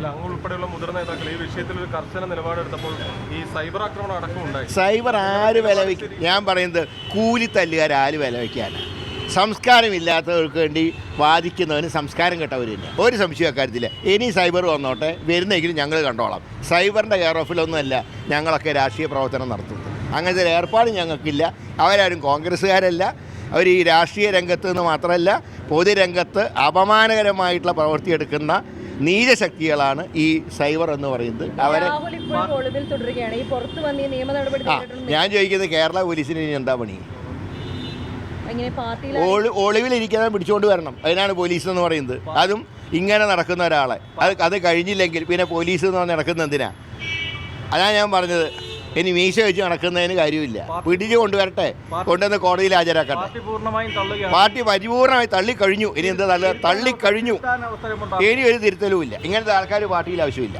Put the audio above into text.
അല്ല അങ്ങ് ഉൾപ്പെടെയുള്ള മുതിർന്ന നേതാക്കൾ ഈ വിഷയത്തിൽ ഒരു കർശന നിലപാടെടുത്തപ്പോൾ ഈ സൈബർ ആക്രമണം അടക്കം ഉണ്ടായി. സൈബർ ആര് വില വയ്ക്കും ഞാൻ പറയുന്നത് കൂലി കൂലിത്തല്ലുകാർ ആര് വില വയ്ക്കാനാണ് സംസ്കാരമില്ലാത്തവർക്ക് വേണ്ടി വാദിക്കുന്നവന് സംസ്കാരം കെട്ടവർ തന്നെ. ഒരു സംശയം അക്കാര്യത്തില്ല ഇനി സൈബർ വന്നോട്ടെ വരുന്നെങ്കിലും ഞങ്ങൾ കണ്ടോളാം. സൈബറിന്റെ കെയർ ഓഫിലൊന്നുമല്ല ഞങ്ങളൊക്കെ രാഷ്ട്രീയ പ്രവർത്തനം നടത്തുന്നത്. അങ്ങനത്തെ ഒരു ഏർപ്പാട് ഞങ്ങൾക്കില്ല. അവരാരും കോൺഗ്രസ്സുകാരല്ല. അവർ ഈ രാഷ്ട്രീയ രംഗത്ത് നിന്ന് മാത്രമല്ല പൊതുരംഗത്ത് അപമാനകരമായിട്ടുള്ള പ്രവൃത്തിയെടുക്കുന്ന നീചശക്തികളാണ് ഈ സൈബർ എന്ന് പറയുന്നത്. അവരെ ആ ഞാൻ ചോദിക്കുന്നത് കേരള പോലീസിന് ഇനി എന്താ പണി? ഒളിവിലിരിക്കാതെ പിടിച്ചുകൊണ്ട് വരണം. അതിനാണ് പോലീസ് എന്ന് പറയുന്നത്. അതും ഇങ്ങനെ നടക്കുന്ന ഒരാളെ. അത് അത് കഴിഞ്ഞില്ലെങ്കിൽ പിന്നെ പോലീസ് എന്ന് പറഞ്ഞ് നടക്കുന്ന എന്തിനാ? അതാണ് ഞാൻ പറഞ്ഞത്. ഇനി മീശ വെച്ച് നടക്കുന്നതിന് കാര്യമില്ല. പിടിച്ച് കൊണ്ടുവരട്ടെ. കൊണ്ടുവന്ന് കോടതിയിൽ ഹാജരാക്കട്ടെ. പാർട്ടി പരിപൂർണമായി തള്ളിക്കഴിഞ്ഞു. ഇനി എന്താ തള്ള തള്ളിക്കഴിഞ്ഞു. ഇനി ഒരു തിരുത്തലുമില്ല. ഇങ്ങനത്തെ ആൾക്കാർ പാർട്ടിയിൽ ആവശ്യമില്ല.